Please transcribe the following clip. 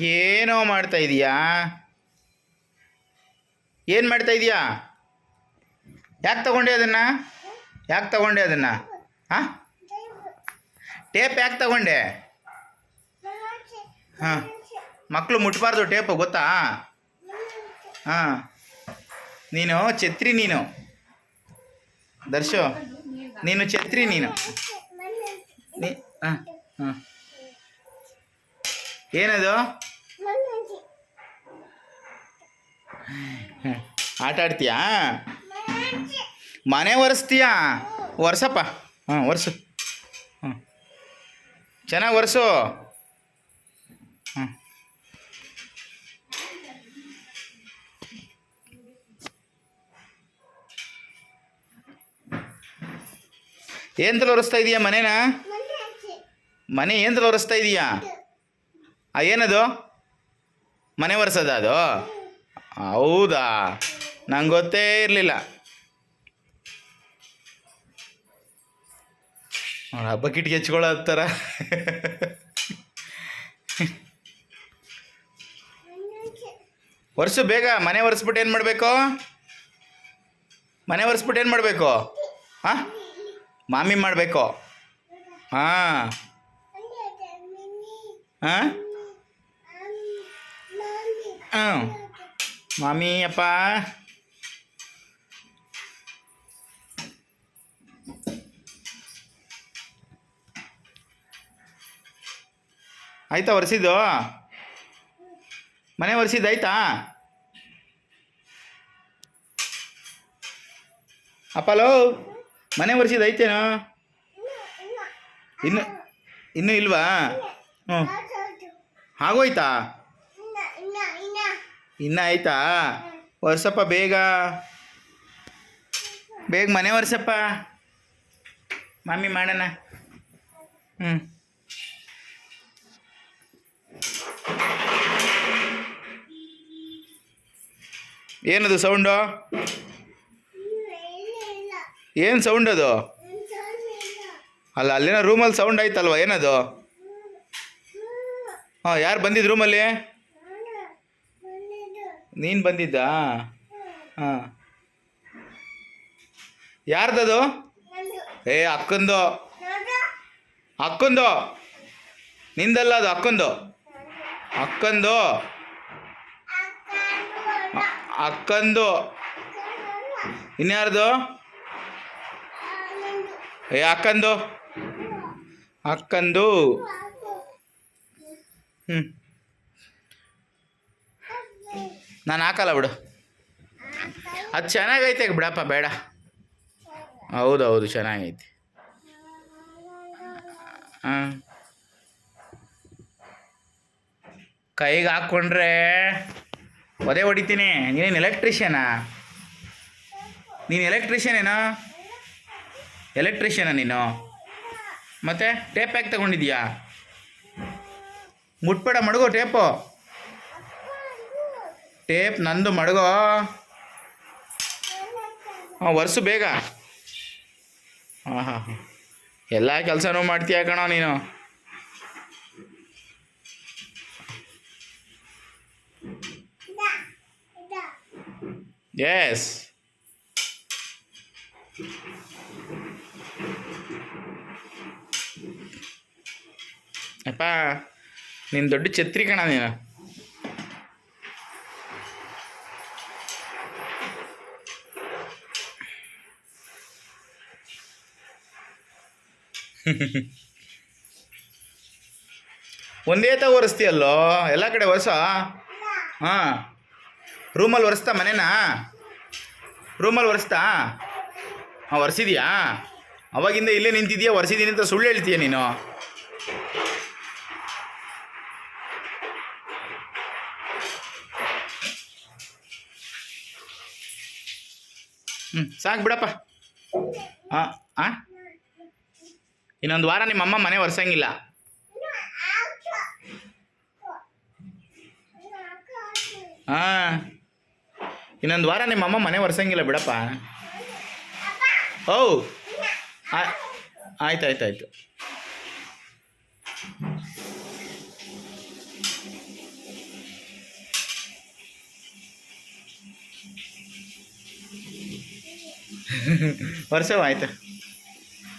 ಏನೋ ಮಾಡ್ತಾ ಇದೀಯಾ? ಏನು ಮಾಡ್ತಾ ಇದೀಯಾ? ಯಾಕೆ ತಗೊಂಡೆ ಅದನ್ನು? ಯಾಕೆ ತಗೊಂಡೆ ಅದನ್ನು? ಹಾಂ ಟೇಪ್ ಯಾಕೆ ತಗೊಂಡೆ? ಹಾಂ. ಮಕ್ಕಳು ಮುಟ್ಬಾರ್ದು ಟೇಪು, ಗೊತ್ತಾ? ಹಾಂ. ನೀನು ಛತ್ರಿ ನೀನು. ದರ್ಶು, ನೀನು ಛತ್ರಿ ನೀನು. ಹಾಂ ಹಾಂ. ಏನದು. ಆಟ ಆಡ್ತೀಯಾ? ಮನೆ ಒರೆಸ್ತೀಯಾ? ಒರೆಸಪ್ಪ. ಹಾಂ ಒರೆಸು. ಹಾಂ ಚೆನ್ನಾಗಿ ಒರೆಸು. ಹಾಂ ಏನ್ತಲ ಒರೆಸ್ತಾ ಇದೀಯಾ ಮನೇನ? ಮನೆ ಏನ್ತಲ ಒರೆಸ್ತಾ ಇದೀಯಾ? ಏನದು? ಮನೆ ಒರೆಸೋದ ಅದು? ಹೌದಾ? ನಂಗೆ ಗೊತ್ತೇ ಇರಲಿಲ್ಲ. ಹಬ್ಬ ಕಿಟ್ಕಿ ಹಚ್ಕೊಳ್ಳೋ ಥರ ವರ್ಷ ಬೇಗ, ಮನೆ ಒರೆಸ್ಬಿಟ್ಟು ಏನು ಮಾಡಬೇಕು? ಮನೆ ಒರೆಸ್ಬಿಟ್ಟು ಏನು ಮಾಡಬೇಕು? ಹಾಂ ಮಾಮಿ ಮಾಡಬೇಕು. ಹಾಂ. ಹಾಂ ಹಾಂ ಮಾಮಿ ಅಪ್ಪ ಆಯ್ತಾ ಒರೆಸಿದ್ದು? ಮನೆ ಒರೆಸಿದ್ದು ಆಯ್ತಾ? ಅಪ್ಪಲೋ ಮನೆ ಒರೆಸಿದ್ದು ಐತೇನೋ ಇನ್ನು ಇನ್ನೂ ಇಲ್ವಾ? ಹ್ಞೂ ಆಗೋಯ್ತಾ? ಇನ್ನ ಆಯ್ತಾ? ಒರ್ಸಪ್ಪ ಬೇಗ. ಬೇಗ ಮನೆ ಒರೆಸಪ್ಪ. ಮಮ್ಮಿ ಮಾಡೋಣ. ಹ್ಞೂ ಏನದು ಸೌಂಡು ಏನು ಸೌಂಡ್ ಅದು? ಅಲ್ಲ, ಅಲ್ಲಿನ ರೂಮಲ್ಲಿ ಸೌಂಡ್ ಆಯ್ತಲ್ವ, ಏನದು? ಹಾಂ, ಯಾರು ಬಂದಿದ್ದು ರೂಮಲ್ಲಿ ನೀನು ಬಂದಿದ್ದಾ? ಹಾಂ. ಯಾರ್ದದು? ಏ, ಅಕ್ಕಂದು. ಅಕ್ಕಂದು. ನಿಂದಲ್ಲ ಅದು, ಅಕ್ಕಂದು. ಅಕ್ಕಂದು. ಅಕ್ಕಂದು. ಇನ್ಯಾರ್ದು? ಏ, ಅಕ್ಕಂದು. ಅಕ್ಕಂದು. ಹ್ಞೂ ನಾನು ಹಾಕಲ್ಲ ಬಿಡು. ಅದು ಚೆನ್ನಾಗೈತೆ ಬಿಡಪ್ಪ, ಬೇಡ. ಹೌದು ಹೌದು ಚೆನ್ನಾಗೈತೆ. ಹಾಂ. ಕೈಗೆ ಹಾಕ್ಕೊಂಡ್ರೆ ಒದೆ ಹೊಡಿತೀನಿ. ನೀನೇನು ಎಲೆಕ್ಟ್ರಿಷಿಯನಾ? ನೀನು ಎಲೆಕ್ಟ್ರಿಷಿಯನೇನಾ? ಎಲೆಕ್ಟ್ರಿಷಿಯನಾ ನೀನು? ಮತ್ತೆ ಟೇಪ್ ಯಾಕೆ ತಗೊಂಡಿದ್ಯಾ ಮುಟ್ಬೇಡ, ಮಡಗೋ ಟೇಪು. ಟೇಪ್ ನಂದು ಮಡಗೋ. ಹಾಂ ವರ್ಷ ಬೇಗ. ಹಾಂ ಹಾಂ ಹಾಂ. ಎಲ್ಲ ಕೆಲಸನೂ ಮಾಡ್ತೀಯ ಕಣ ನೀನು? ಎಸ್ ಅಪ್ಪ, ನೀನು ದೊಡ್ಡ ಛತ್ರಿ ಕಣ ನೀನು. ಒಂದೇ ತ ಒರೆಸ್ತೀಯಲ್ಲೋ? ಎಲ್ಲ ಕಡೆ ಒರೆಸೋ? ಹಾಂ. ರೂಮಲ್ಲಿ ಒರೆಸ್ತಾ ಮನೆನಾ? ರೂಮಲ್ಲಿ ಒರೆಸ್ತಾ? ಹಾಂ, ಒರೆಸಿದೀಯಾ? ಅವಾಗಿಂದ ಇಲ್ಲೇ ನಿಂತಿದ್ಯಾ? ಒರೆಸಿದ್ದೀನಿ ಅಂತ ಸುಳ್ಳು ಹೇಳ್ತೀಯ ನೀನು? ಹ್ಞೂ ಸಾಕು ಬಿಡಪ್ಪ. ಹಾಂ ಹಾಂ ಇನ್ನೊಂದು ವಾರ ನಿಮ್ಮಮ್ಮ ಮನೆ ಒರೆಸಂಗಿಲ್ಲ. ಆ ಇನ್ನೊಂದು ವಾರ ನಿಮ್ಮಮ್ಮ ಮನೆ ಒರೆಸಂಗಿಲ್ಲ ಬಿಡಪ್ಪ. ಓ ಆಯ್ತು ಆಯ್ತು ಆಯ್ತು. ವರ್ಷ ಆಯ್ತು.